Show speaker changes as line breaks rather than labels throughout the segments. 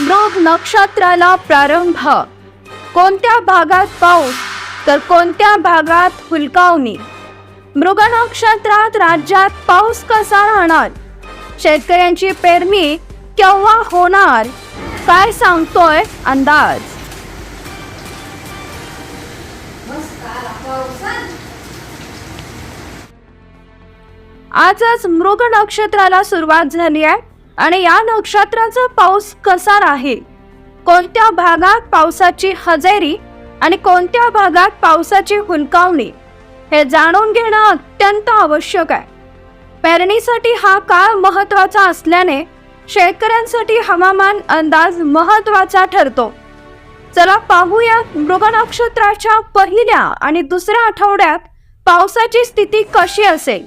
मृग नक्षत्राला प्रारंभ. कोणत्या भागात पाऊस तर कोणत्या भागात हुलकावणी? मृग नक्षत्रात राज्यात पाऊस कसा राहणार? शेतकऱ्यांची पेरणी केव्हा होणार? काय सांगतोय अंदाज? आजच मृग नक्षत्राला सुरुवात झाली आहे. आणि या नक्षत्राचा पाऊस कसा राहील? कोणत्या भागात पावसाची हजेरी आणि कोणत्या भागात पावसाची हुलकावणी हे जाणून घेणं अत्यंत आवश्यक आहे. पेरणीसाठी हा काळ महत्त्वाचा असल्याने शेतकऱ्यांसाठी हवामान अंदाज महत्त्वाचा ठरतो. चला पाहूया मृग नक्षत्राच्या पहिल्या आणि दुसऱ्या आठवड्यात पावसाची स्थिती कशी असेल?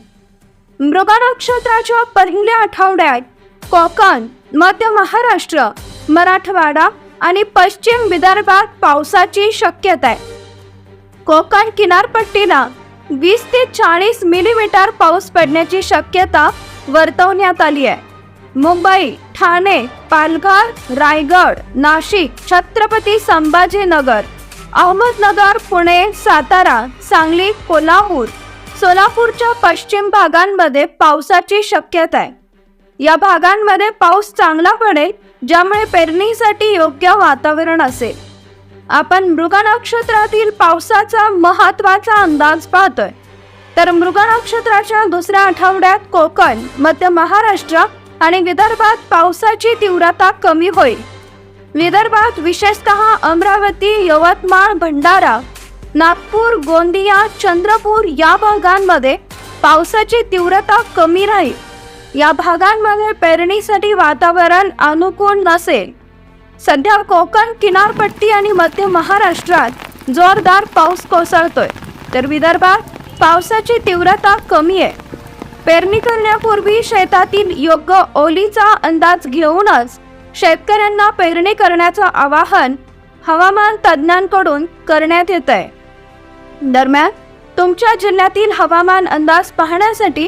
मृग नक्षत्राच्या पहिल्या आठवड्यात कोकण मध्य महाराष्ट्र मराठवाडा आणि पश्चिम विदर्भात पावसाची शक्यता आहे. कोकण किनारपट्टीला वीस ते चाळीस मिलीमीटर पाऊस पडण्याची शक्यता वर्तवण्यात आली आहे. मुंबई ठाणे पालघर रायगड नाशिक छत्रपती संभाजीनगर अहमदनगर पुणे सातारा सांगली कोल्हापूर सोलापूरच्या पश्चिम भागांमध्ये पावसाची शक्यता आहे. या भागांमध्ये पाऊस चांगला पडेल ज्यामुळे पेरणीसाठी योग्य वातावरण असेल. आपण मृग नक्षत्रातील पावसाचा महत्त्वाचा अंदाज पाहतोय. तर मृग नक्षत्राच्या दुसऱ्या आठवड्यात कोकण मध्य महाराष्ट्र आणि विदर्भात पावसाची तीव्रता कमी होईल. विदर्भात विशेषतः अमरावती यवतमाळ भंडारा नागपूर गोंदिया चंद्रपूर या भागांमध्ये पावसाची तीव्रता कमी राहील. या भागांमध्ये पेरणीसाठी वातावरण अनुकूल नसेल. सध्या कोकण किनारपट्टी आणि मध्य महाराष्ट्रात जोरदार पाऊस कोसळतोय. तर विदर्भात पावसाची तीव्रता कमी आहे. पेरणी करण्यापूर्वी शेतातील योग्य ओलीचा अंदाज घेऊनच शेतकऱ्यांना पेरणी करण्याचं आवाहन हवामान तज्ज्ञांकडून करण्यात येत आहे दरम्यान तुमच्या जिल्ह्यातील हवामान अंदाज पाहण्यासाठी